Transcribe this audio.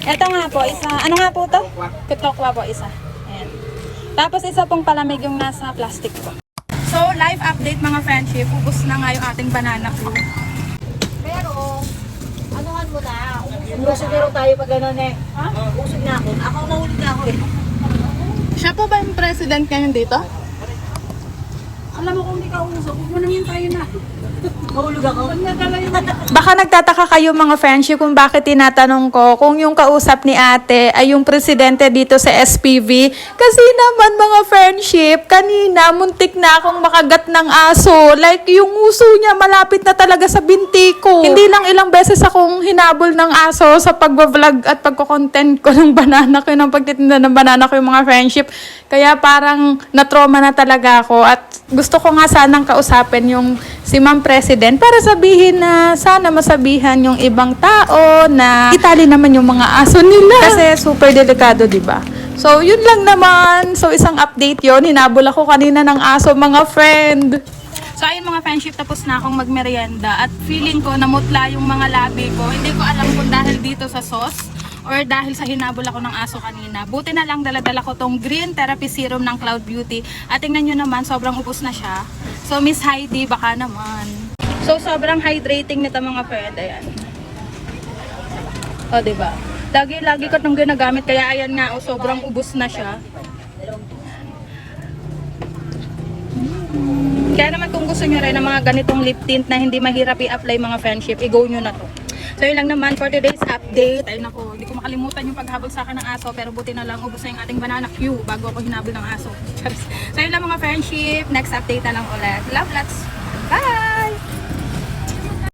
Ito nga po, isa, ano nga po to? Kutokwa po, isa. Ayan. Tapos isa pong palamig yung nasa plastic po. So, live update mga friendship. Ubus na nga yung ating banana crew. Pero, anuhan mo na. Umusog na tayo pag gano'n eh. Ha? Usog na ako. Ako nahulog na ako eh. Siya po ba yung president ngayon dito? Alam mo kung hindi ka usok, huwag mo nang tayo na. Nahulog ako. Baka nagtataka kayo mga friendship kung bakit tinatanong ko kung yung kausap ni ate ay yung presidente dito sa SPV. Kasi naman mga friendship, kanina muntik na akong makagat ng aso. Like yung uso niya malapit na talaga sa binti ko. Hindi lang ilang beses akong hinabol ng aso sa pagbablog at pagko-content ko ng banana ko, ng pagtitinda ng banana ko yung mga friendship. Kaya parang na-trauma na talaga ako at gusto ko nga sanang kausapin yung si Ma'am President para sabihin na sana masabihan yung ibang tao na itali naman yung mga aso nila. Kasi super delikado, di ba? So, yun lang naman. So, isang update yon Hinabol ako kanina ng aso, mga friend. So, ayun mga friendship, tapos na akong magmerienda at feeling ko namutla yung mga labi ko. Hindi ko alam kung dahil dito sa sauce or dahil sa hinabol ako ng aso kanina. Buti na lang daladala ko tong Green Therapy Serum ng Cloud Beauty. At tingnan nyo naman, sobrang ubos na siya. So, Miss Heidi, baka naman. So, sobrang hydrating nito mga friend. Ayan. O, diba? Lagi, lagi ko itong ginagamit. Kaya ayan nga, oh, sobrang ubos na siya. Kaya naman kung gusto nyo rin ng mga ganitong lip tint na hindi mahirap i-apply mga friendship, i-go nyo na to. So yun lang naman for today's update. Ayun ako, hindi ko makalimutan yung paghabol sa akin ng aso pero buti na lang ubos na yung ating banana queue bago ako hinabol ng aso. So yun lang mga friendship. Next update na lang ulit. Love lots. Bye!